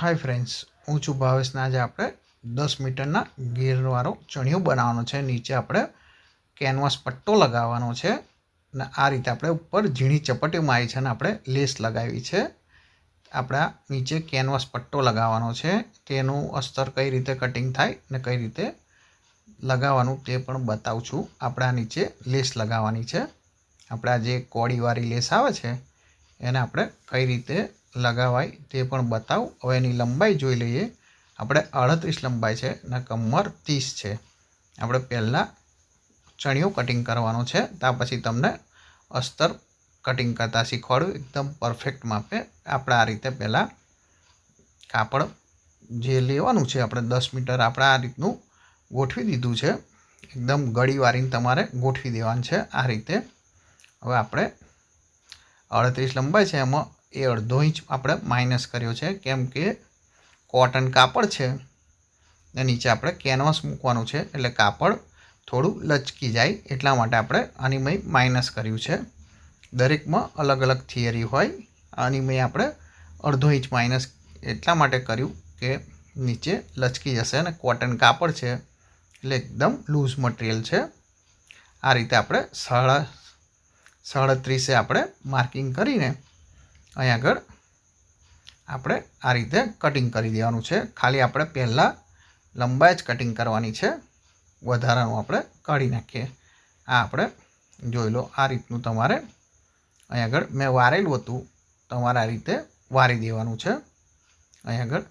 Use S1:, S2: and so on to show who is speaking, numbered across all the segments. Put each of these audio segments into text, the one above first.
S1: Hi friends હું છું ભાવેશના આજે આપણે દસ મીટરના ગેરવાળો ચણિયો બનાવવાનો છે. નીચે આપણે કેનવાસ પટ્ટો લગાવવાનો છે અને આ રીતે આપણે ઉપર ઝીણી ચપટીઓ મારી છે અને આપણે લેસ લગાવી છે. આપણા નીચે કેનવાસ પટ્ટો લગાવવાનો છે. તેનું અસ્તર કઈ રીતે કટિંગ થાય ને કઈ રીતે લગાવવાનું તે પણ બતાવું છું. આપણે નીચે લેસ લગાવવાની છે. આપણે જે કોળીવાળી લેસ આવે છે, એને આપણે કઈ રીતે લગાવાય તે પણ બતાવું. હવે એની લંબાઈ જોઈ લઈએ. આપણે અડત્રીસ લંબાઈ છે અને કમર ત્રીસ છે. આપણે પહેલાં ચણિયું કટિંગ કરવાનો છે. ત્યાર પછી તમને અસ્તર કટિંગ કરતાં શીખવાડું. એકદમ પરફેક્ટ માપે. આપણે આ રીતે પહેલાં કાપડ જે લેવાનું છે, આપણે દસ મીટર આપણે આ રીતનું ગોઠવી દીધું છે. એકદમ ગળી વારીને તમારે ગોઠવી દેવાનું છે આ રીતે. હવે આપણે અડત્રીસ લંબાઈ છે, એમાં એ અડધો ઇંચ આપણે માઇનસ કર્યો છે, કેમ કે કોટન કાપડ છે ને નીચે આપણે કેનવાસ મૂકવાનું છે, એટલે કાપડ થોડું લચકી જાય, એટલા માટે આપણે આની માઇનસ કર્યું છે. દરેકમાં અલગ અલગ થિયરી હોય, આની આપણે અડધો ઇંચ માઇનસ એટલા માટે કર્યું કે નીચે લચકી જશે અને કોટન કાપડ છે, એટલે એકદમ લૂઝ મટીરિયલ છે. આ રીતે આપણે સાડા સાડત્રીસે આપણે માર્કિંગ કરીને અહીં આગળ આપણે આ રીતે કટિંગ કરી દેવાનું છે. ખાલી આપણે પહેલાં લંબાઈ જ કટિંગ કરવાની છે. વધારાનું આપણે કાઢી નાખીએ. આ આપણે જોઈ લો, આ રીતનું તમારે અહીં આગળ મેં વારેલું હતું. તમારે આ રીતે વારી દેવાનું છે. અહીં આગળ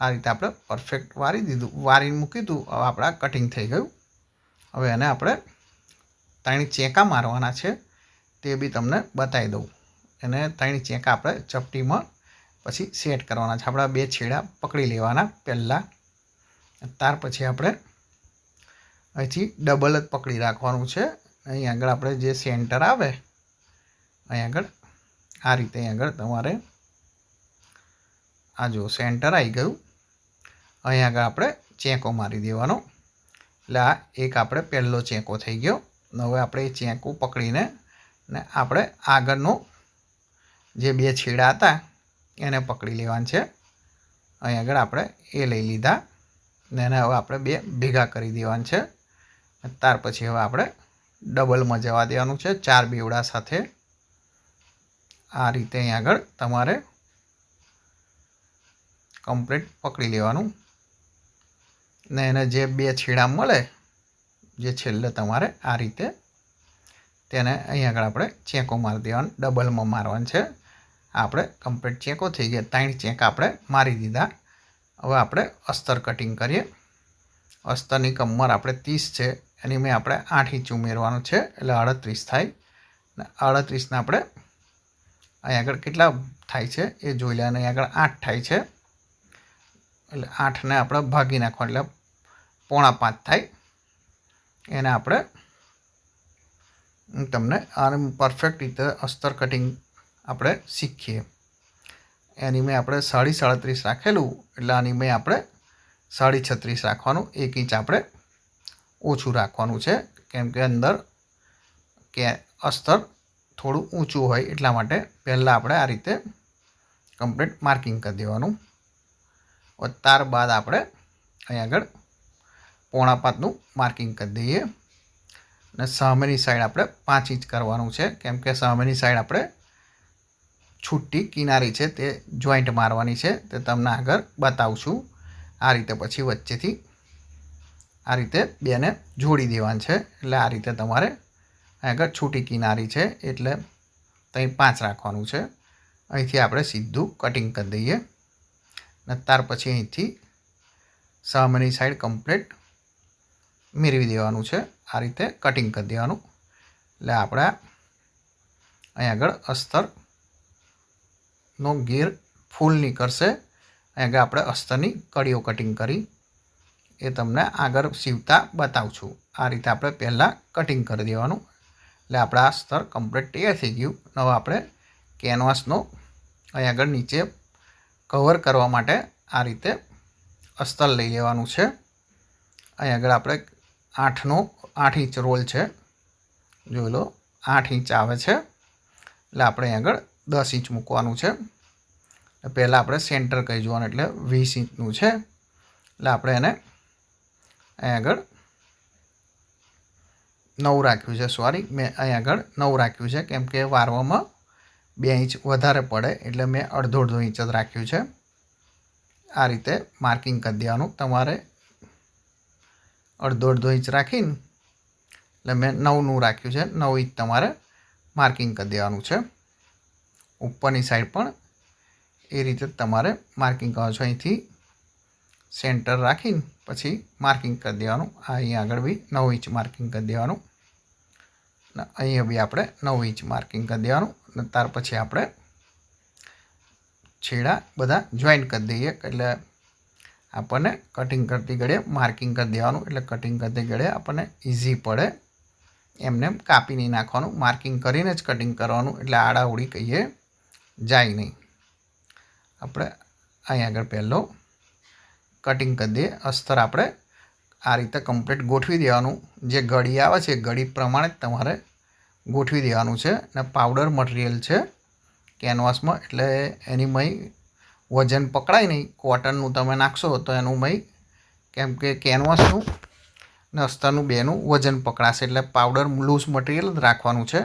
S1: આ રીતે આપણે પરફેક્ટ વારી દીધું. વારીને મૂકી દીધું હવે આપણે કટિંગ થઈ ગયું. હવે એને આપણે ત્રણ ચેંકા મારવાના છે. તે બી તમને બતાવી દઉં. એને ત્રણ ચેંકા આપણે ચપટીમાં પછી સેટ કરવાના છે. આપણા બે છેડા પકડી લેવાના પહેલાં. ત્યાર પછી આપણે અહીંથી ડબલ જ પકડી રાખવાનું છે. અહીં આગળ આપણે જે સેન્ટર આવે, અહીં આગળ, આ રીતે અહીં આગળ તમારે આ જો સેન્ટર આવી ગયું. અહીં આગળ આપણે ચેંકો મારી દેવાનો. એટલે આ એક આપણે પહેલો ચેંકો થઈ ગયો. હવે આપણે એ ચેંકો પકડીને ને આપણે આગળનો જે બે છેડા હતા, એને પકડી લેવાનું છે. અહીં આગળ આપણે એ લઈ લીધા ને એને હવે આપણે બે ભેગા કરી દેવાનું છે. ત્યાર પછી હવે આપણે ડબલમાં જવા દેવાનું છે, ચાર બેવડા સાથે. આ રીતે અહીં આગળ તમારે કમ્પ્લીટ પકડી લેવાનું. ને એને જે બે છેડા મળે, જે છેલ્લે તમારે આ રીતે તેને અહીં આગળ આપણે ચેકો મારી દેવાનું, ડબલમાં મારવાનું છે. આપણે કમ્પ્લીટ ચેકો થઈ ગયા. ત્રણ ચેક આપણે મારી દીધા. હવે આપણે અસ્તર કટિંગ કરીએ. અસ્તરની કમર આપણે ત્રીસ છે. એની મેં આપણે આઠ ઇંચ ઉમેરવાનું છે. એટલે અડત્રીસ થાય. ને અડત્રીસને આપણે અહીં આગળ કેટલા થાય છે? એ જોઈ લે. અને અહીં આગળ આઠ થાય છે. એટલે આઠને આપણે ભાગી નાખવા એટલે પોણા પાંચ થાય. એને આપણે તમને આને પરફેક્ટ રીતે અસ્તર કટિંગ આપણે શીખીએ. એની મેં આપણે સાડી સાડત્રીસ રાખેલું, એટલે આની મેં આપણે સાડી છત્રીસ રાખવાનું, એક ઇંચ આપણે ઓછું રાખવાનું છે. કેમ કે અંદર કે અસ્તર થોડું ઊંચું હોય, એટલા માટે પહેલાં આપણે આ રીતે કમ્પ્લીટ માર્કિંગ કરી દેવાનું. ત્યારબાદ આપણે અહીં આગળ પોણા પાંચનું માર્કિંગ કરી દઈએ. અને સામેની સાઈડ આપણે પાંચ ઇંચ કરવાનું છે. કેમ કે સામેની સાઈડ આપણે છૂટી કિનારી છે તે જોઈન્ટ મારવાની છે તે તમને આગળ બતાવું છું આ રીતે પછી વચ્ચેથી આ રીતે બેને જોડી દેવાની છે. એટલે આ રીતે તમારે આગળ છૂટી કિનારી છે એટલે ત્યાં પાંચ રાખવાનું છે. અહીંથી આપણે સીધું કટિંગ કરી દઈએ. ને ત્યાર પછી અહીંથી સામેની સાઈડ કમ્પ્લીટ મેળવી દેવાનું છે. આ રીતે કટિંગ કરી દેવાનું. એટલે આપણે અહીં આગળ અસ્તર નો ગીર ફૂલ નીકળશે. અહીં આગળ આપણે અસ્તરની કડીઓ કટિંગ કરી એ તમને આગળ સીવતા બતાવું છું આ રીતે આપણે પહેલાં કટિંગ કરી દેવાનું. એટલે આપણા સ્તર કમ્પ્લીટ તૈયાર થઈ ગયું. હવે આપણે કેનવાસનો અહીં આગળ નીચે કવર કરવા માટે આ રીતે અસ્તર લઈ લેવાનું છે. અહીં આગળ આપણે આઠનો, આઠ ઇંચ રોલ છે. જોઈ લો, આઠ ઇંચ આવે છે. એટલે આપણે અહીં આગળ દસ ઇંચ મૂકવાનું છે. પહેલાં આપણે સેન્ટર કહી જોવાનું, એટલે વીસ ઇંચનું છે. એટલે આપણે એને અહીં આગળ નવ રાખ્યું છે સોરી મેં અહીં આગળ નવ રાખ્યું છે, કેમ કે વારવામાં બે ઇંચ વધારે પડે, એટલે મેં અડધો અડધો ઇંચ જ રાખ્યું છે. આ રીતે માર્કિંગ કરી દેવાનું. તમારે અડધો અડધો ઇંચ રાખીને, એટલે મેં નવનું રાખ્યું છે, નવ ઇંચ તમારે માર્કિંગ કરી દેવાનું છે. ઉપરની સાઈડ પણ એ રીતે તમારે માર્કિંગ કરો છો. અહીંથી સેન્ટર રાખીને પછી માર્કિંગ કરી દેવાનું. આ અહીં આગળ બી નવ ઇંચ માર્કિંગ કરી દેવાનું. ને અહીંયા બી આપણે નવ ઇંચ માર્કિંગ કરી દેવાનું. ને ત્યાર પછી આપણે છેડા બધા જોઈન્ટ કરી દઈએ. એટલે આપણને કટિંગ કરતી ઘડીએ માર્કિંગ કરી દેવાનું. એટલે કટિંગ કરતી ઘડીએ આપણને ઇઝી પડે. એમને એમ કાપી નહીં નાખવાનું. માર્કિંગ કરીને જ કટિંગ કરવાનું. એટલે આડાઉડી કહીએ. જાય નહીં. આપણે અહીં આગળ પહેલો કટિંગ કરી દઈએ. અસ્તર આપણે આ રીતે કમ્પ્લીટ ગોઠવી દેવાનું. જે ગળી આવે છે ગળી પ્રમાણે જ તમારે ગોઠવી દેવાનું છે. અને પાવડર મટીરિયલ છે કેનવાસમાં એટલે એની મય વજન પકડાય નહીં. કોટનનું તમે નાખશો તો એનું મય કેમ કે કેનવાસનું ને અસ્તરનું બેનું વજન પકડાશે. એટલે પાવડર લૂઝ મટીરિયલ રાખવાનું છે.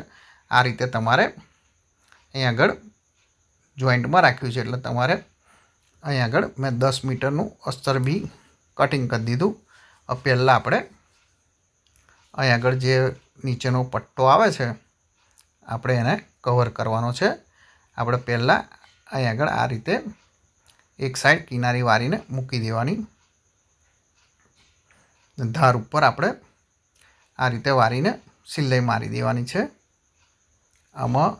S1: આ રીતે તમારે અહીં આગળ જોઈન્ટમાં રાખ્યું છે. એટલે તમારે અહીં આગળ મેં દસ મીટરનું અસ્તર બી કટિંગ કરી દીધું. પહેલાં આપણે અહીં આગળ જે નીચેનો પટ્ટો આવે છે, આપણે એને કવર કરવાનો છે. આપણે પહેલાં અહીં આગળ આ રીતે એક સાઈડ કિનારી વારીને મૂકી દેવાની. ધાર ઉપર આપણે આ રીતે વારીને સિલાઈ મારી દેવાની છે. આમાં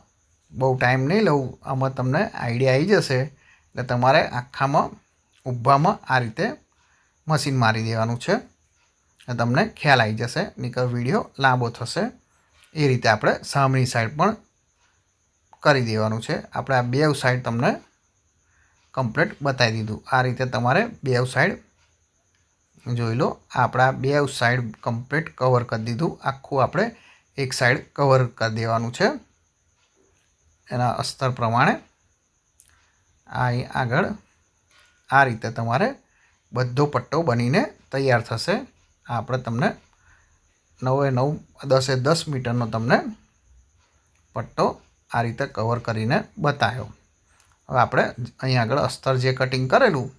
S1: બહુ ટાઈમ નહીં લઉં, આમાં તમને આઈડિયા આવી જશે. એટલે તમારે આખામાં, ઊભામાં આ રીતે મશીન મારી દેવાનું છે. તમને ખ્યાલ આવી જશે નીકળ વીડિયો લાંબો થશે. એ રીતે આપણે સામેની સાઈડ પણ કરી દેવાનું છે. આપણે આ બે સાઈડ તમને કમ્પ્લીટ બતાવી દીધું. આ રીતે તમારે બે સાઈડ જોઈ લો. આપણા બે સાઈડ કમ્પ્લીટ કવર કરી દીધું. આખું આપણે એક સાઈડ કવર કરી દેવાનું છે. એના અસ્તર પ્રમાણે આ આગળ આ રીતે તમારે બધો પટ્ટો બનીને તૈયાર થશે. આપણે તમને નવે નવ દસે દસ મીટરનો તમને પટ્ટો આ રીતે કવર કરીને બતાવ્યો હવે આપણે અહીં આગળ અસ્તર જે કટિંગ કરેલું,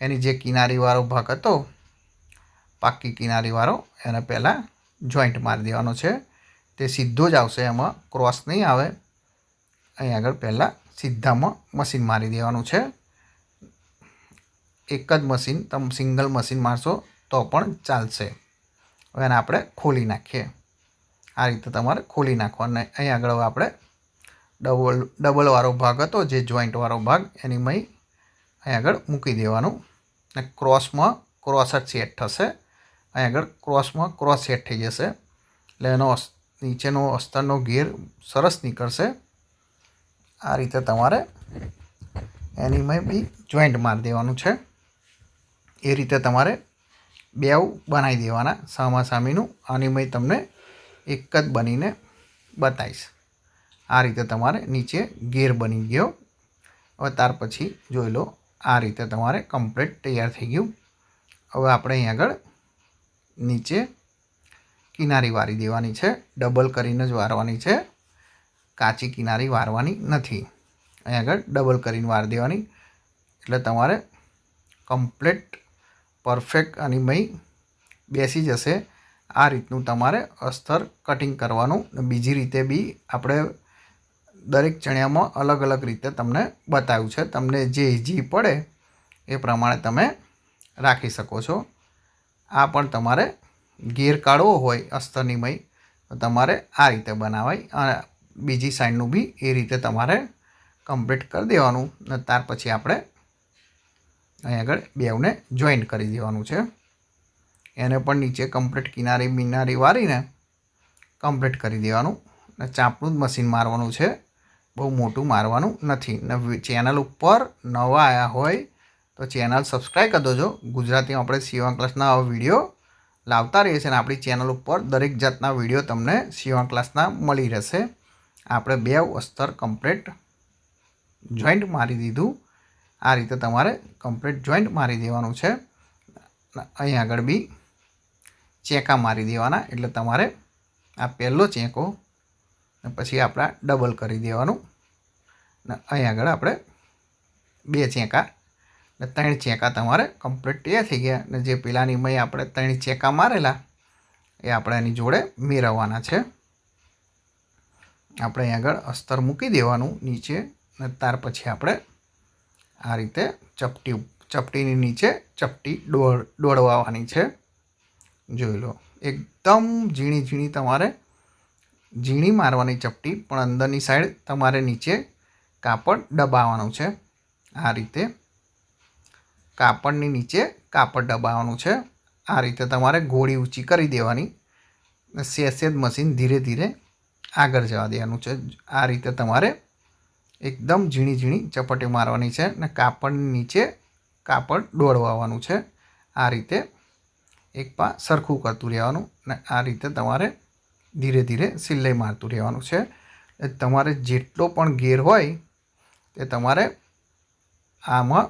S1: એની જે કિનારીવાળો ભાગ હતો, પાકી કિનારીવાળો એને પહેલાં જોઈન્ટ મારી દેવાનો છે. તે સીધો જ આવશે, એમાં ક્રોસ નહીં આવે. અહીં આગળ પહેલાં સીધામાં મશીન મારી દેવાનું છે. એક જ મશીન તમે સિંગલ મશીન મારશો તો પણ ચાલશે. હવે એને આપણે ખોલી નાખીએ. આ રીતે તમારે ખોલી નાખવાનું. અહીં આગળ આપણે ડબલ ડબલવાળો ભાગ હતો, જે જોઈન્ટવાળો ભાગ, એની મય અહીં આગળ મૂકી દેવાનું. ને ક્રોસમાં ક્રોસ જ સેટ થશે. અહીં આગળ ક્રોસમાં ક્રોસ સેટ થઈ જશે. એટલે એનો નીચેનો અસ્તરનો ગેર સરસ નીકળશે. આ રીતે તમારે એની મેં બી જોઈન્ટ મારી દેવાનું છે. એ રીતે તમારે બેવ બનાવી દેવાના સામા સામીનું મય તમને એક જ બનીને બતાવીશ. આ રીતે તમારે નીચે ગેર બની ગયો. હવે ત્યાર પછી જોઈ લો, આ રીતે તમારે કમ્પ્લીટ તૈયાર થઈ ગયું. હવે આપણે અહીં આગળ નીચે કિનારી વારી દેવાની છે. ડબલ કરીને જ વારવાની છે. કાચી કિનારી વારવાની નથી. અહીં આગળ ડબલ કરીને વાર દેવાની. એટલે તમારે કમ્પ્લીટ પરફેક્ટ અનિમય મય બેસી જશે. આ રીતનું તમારે અસ્તર કટિંગ કરવાનું બીજી રીતે બી આપણે દરેક ચણિયામાં અલગ અલગ રીતે તમને બતાવ્યું છે. તમને જે ઇઝી પડે એ પ્રમાણે તમે રાખી શકો છો. આ પણ તમારે ગેર કાઢવો હોય અસ્તરની મય, તો તમારે આ રીતે બનાવાય. બીજી સાઈડનું બી એ રીતે તમારે કમ્પ્લીટ કરી દેવાનું અને ત્યાર પછી આપણે અહીં આગળ બેવને જોઈન્ટ કરી દેવાનું છે. એને પણ નીચે કમ્પ્લીટ કિનારી મિનારી વારીને કમ્પ્લીટ કરી દેવાનું અને ચાંપનું જ મશીન મારવાનું છે. બહુ મોટું મારવાનું નથી. ને ચેનલ ઉપર નવા આવ્યા હોય તો ચેનલ સબસ્ક્રાઈબ કરી દેજો. ગુજરાતીમાં આપણે સીવા ક્લાસના વીડિયો લાવતા રહીએ છીએ અને આપણી ચેનલ ઉપર દરેક જાતના વીડિયો તમને સીવા ક્લાસના મળી રહેશે. આપણે બે અસ્તર કમ્પ્લીટ જોઈન્ટ મારી દીધું. આ રીતે તમારે કમ્પ્લીટ જોઈન્ટ મારી દેવાનું છે. અહીં આગળ બી ચેકા મારી દેવાના, એટલે તમારે આ પહેલો ચેકો ને પછી આપણા ડબલ કરી દેવાનું. ને અહીં આગળ આપણે બે ચેકા ને ત્રણ ચેકા તમારે કમ્પ્લીટ એ થઈ ગયા. ને જે પેલાની મય આપણે ત્રણ ચેકા મારેલા, એ આપણે એની જોડે મેળવવાના છે. આપણે અહીં આગળ અસ્તર મૂકી દેવાનું નીચે ને ત્યાર પછી આપણે આ રીતે ચપટી ચપટીની નીચે ચપટી દોડ દોડવાની છે. જોઈ લો, એકદમ ઝીણી ઝીણી તમારે ઝીણી મારવાની ચપટી, પણ અંદરની સાઈડ તમારે નીચે કાપડ દબાવવાનું છે. આ રીતે કાપડની નીચે કાપડ દબાવવાનું છે. આ રીતે તમારે ગોળી ઊંચી કરી દેવાની સેજ મશીન ધીરે ધીરે આગળ જવા દેવાનું છે. આ રીતે તમારે એકદમ ઝીણી ઝીણી ચપટી મારવાની છે ને કાપડની નીચે કાપડ દોડવાનું છે. આ રીતે એક પા સરખું કરતું રહેવાનું ને આ રીતે તમારે ધીરે ધીરે સિલાઈ મારતું રહેવાનું છે. તમારે જેટલો પણ ગેર હોય તે તમારે આમાં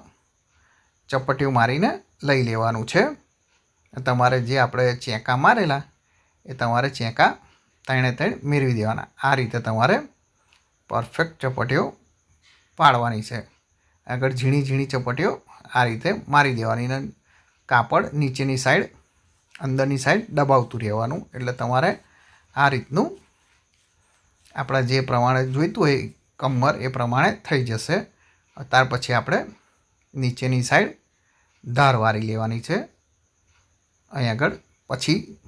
S1: ચપટીઓ મારીને લઈ લેવાનું છે. તમારે જે આપણે ચેકા મારેલા એ તમારે ચેકા ત્રણે ત્રણ મેળવી દેવાના. આ રીતે તમારે પરફેક્ટ ચપટીઓ પાડવાની છે. આગળ ઝીણી ઝીણી ચપટીઓ આ રીતે મારી દેવાની ને કાપડ નીચેની સાઈડ અંદરની સાઈડ દબાવતું રહેવાનું. એટલે તમારે આ રીતનું આપણા જે પ્રમાણે જોઈતું હોય કમર એ પ્રમાણે થઈ જશે. ત્યાર પછી આપણે નીચેની સાઈડ ધાર વારી લેવાની છે. અહીં આગળ પછી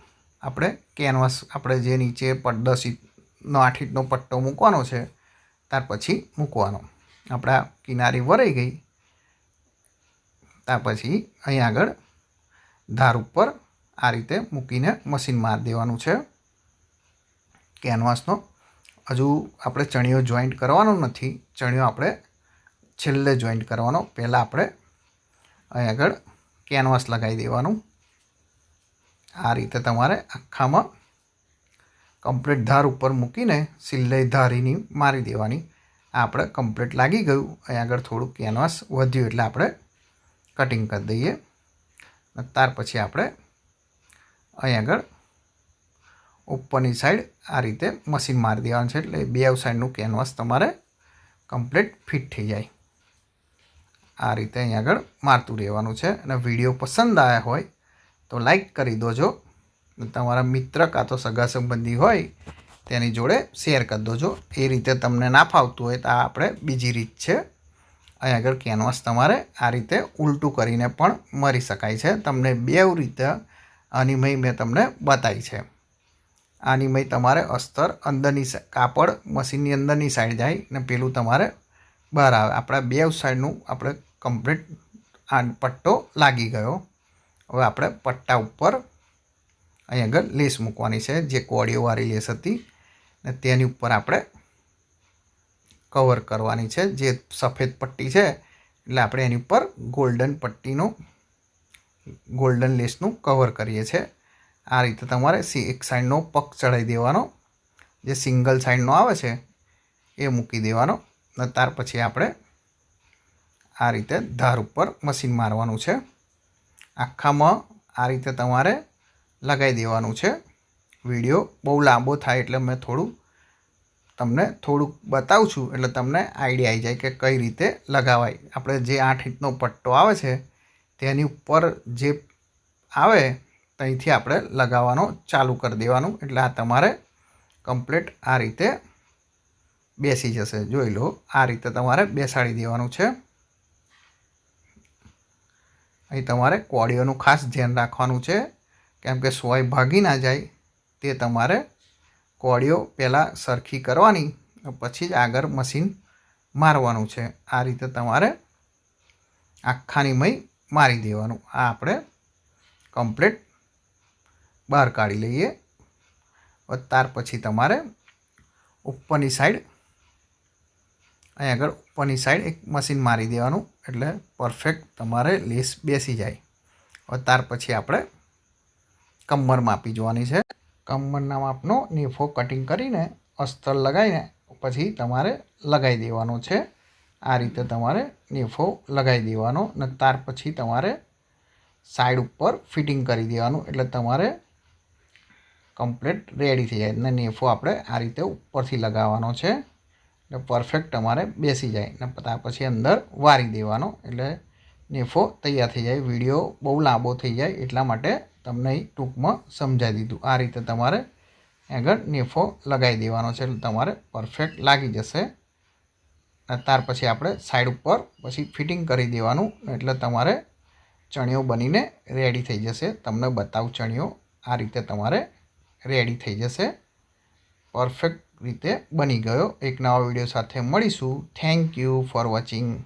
S1: આપણે કેનવાસ, આપણે જે નીચે દસ ઇંચનો આઠ ઇંચનો પટ્ટો મૂકવાનો છે, ત્યાર પછી મૂકવાનો. આપણા કિનારી વરાઈ ગઈ. ત્યાર પછી અહીં આગળ ધાર ઉપર આ રીતે મૂકીને મશીન મારી દેવાનું છે. કેનવાસનો. હજુ આપણે ચણિયો જોઈન્ટ કરવાનો નથી. ચણિયો આપણે છેલ્લે જોઈન્ટ કરવાનો. પહેલાં આપણે અહીં આગળ કેનવાસ લગાવી દેવાનું. આ રીતે તમારે આખામાં કમ્પ્લીટ ધાર ઉપર મૂકીને સિલાઈ ધારીની મારી દેવાની. આપણે કમ્પ્લીટ લાગી ગયું. અહીં આગળ થોડું કેનવાસ વધ્યું એટલે આપણે કટિંગ કરી દઈએ. ત્યાર પછી આપણે અહીં આગળ ઉપરની સાઈડ આ રીતે મશીન મારી દેવાનું છે એટલે બે સાઈડનું કેનવાસ તમારે કમ્પ્લીટ ફિટ થઈ જાય. આ રીતે અહીં આગળ મારતું રહેવાનું છે. અને વીડિયો પસંદ આવ્યા હોય તો લાઈક કરી દોજો. તમારા મિત્ર કાં તો સગા સંબંધી હોય, તેની જોડે શેર કરી દોજો. એ રીતે તમને ના ફાવતું હોય તો આ આપણે બીજી રીત છે. અહીં આગળ કેનવાસ તમારે આ રીતે ઉલટું કરીને પણ મરી શકાય છે. તમને બે રીતે અનિમય મેં તમને બતાવી છે. આનીમય તમારે અસ્તર અંદરની કાપડ મશીનની અંદરની સાઈડ જાય ને પેલું તમારે બહાર આવે. આપણા બે સાઈડનું આપણે કમ્પ્લીટ આ પટ્ટો લાગી ગયો. હવે આપણે પટ્ટા ઉપર અહીં આગળ લેસ મૂકવાની છે, જે કોડીઓવાળી લેસ હતી. ને તેની ઉપર આપણે કવર કરવાની છે, જે સફેદ પટ્ટી છે, એટલે આપણે એની ઉપર ગોલ્ડન પટ્ટીનું, ગોલ્ડન લેસનું કવર કરીએ છીએ આ રીતે તમારે એક સાઈડનો પગ ચડાવી દેવાનો, જે સિંગલ સાઈડનો આવે છે, એ મૂકી દેવાનો. અને ત્યાર પછી આપણે આ રીતે ધાર ઉપર મશીન મારવાનું છે. આખામાં આ રીતે તમારે લગાવી દેવાનું છે. વીડિયો બહુ લાંબો થાય એટલે મેં થોડું તમને થોડુંક બતાવું છું, એટલે તમને આઈડિયા આવી જાય કે કઈ રીતે લગાવાય. આપણે જે આઠ ઇંચનો પટ્ટો આવે છે, તેની ઉપર જે આવે, ત્યાંથી આપણે લગાવવાનો ચાલુ કરી દેવાનું. એટલે આ તમારે કમ્પ્લીટ આ રીતે બેસી જશે. જોઈ લો, આ રીતે તમારે બેસાડી દેવાનું છે. અહીં તમારે કોડીઓનું ખાસ ધ્યાન રાખવાનું છે. કેમ કે સોય ભાગી ના જાય, તે તમારે કોડીઓ પહેલાં સરખી કરવાની, પછી જ આગળ મશીન મારવાનું છે. આ રીતે તમારે આખાની મય મારી દેવાનું. આ આપણે કમ્પ્લીટ બહાર કાઢી લઈએ. ત્યાર પછી તમારે ઉપરની સાઈડ અહીં આગળ ઉપરની સાઈડ એક મશીન મારી દેવાનું, એટલે પરફેક્ટ તમારે લેસ બેસી જાય. હવે ત્યાર પછી આપણે કમર માપી જોવાની છે. કમરના માપનો નેફો કટિંગ કરીને અસ્તર લગાવીને પછી તમારે લગાવી દેવાનો છે. આ રીતે તમારે નેફો લગાવી દેવાનો અને ત્યાર પછી તમારે સાઈડ ઉપર ફિટિંગ કરી દેવાનું, એટલે તમારે કમ્પ્લીટ રેડી થઈ જાય. અને નેફો આપણે આ રીતે ઉપરથી લગાવવાનો છે. એટલે પરફેક્ટ તમારે બેસી જાય. અને ત્યાં પછી અંદર વારી દેવાનો. એટલે નેફો તૈયાર થઈ જાય. વીડિયો બહુ લાંબો થઈ જાય એટલા માટે તમને ટૂંકમાં સમજાવી દીધું. આ રીતે તમારે આગળ નેફો લગાવી દેવાનો છે. એટલે તમારે પરફેક્ટ લાગી જશે. અને ત્યાર પછી આપણે સાઈડ ઉપર પછી ફિટિંગ કરી દેવાનું. એટલે તમારે ચણિયો બનીને રેડી થઈ જશે. તમને બતાવું ચણિયો આ રીતે તમારે રેડી થઈ જશે. પરફેક્ટ રીતે બની ગયો. એક નવા વીડિયો સાથે મળીશું. Thank you for watching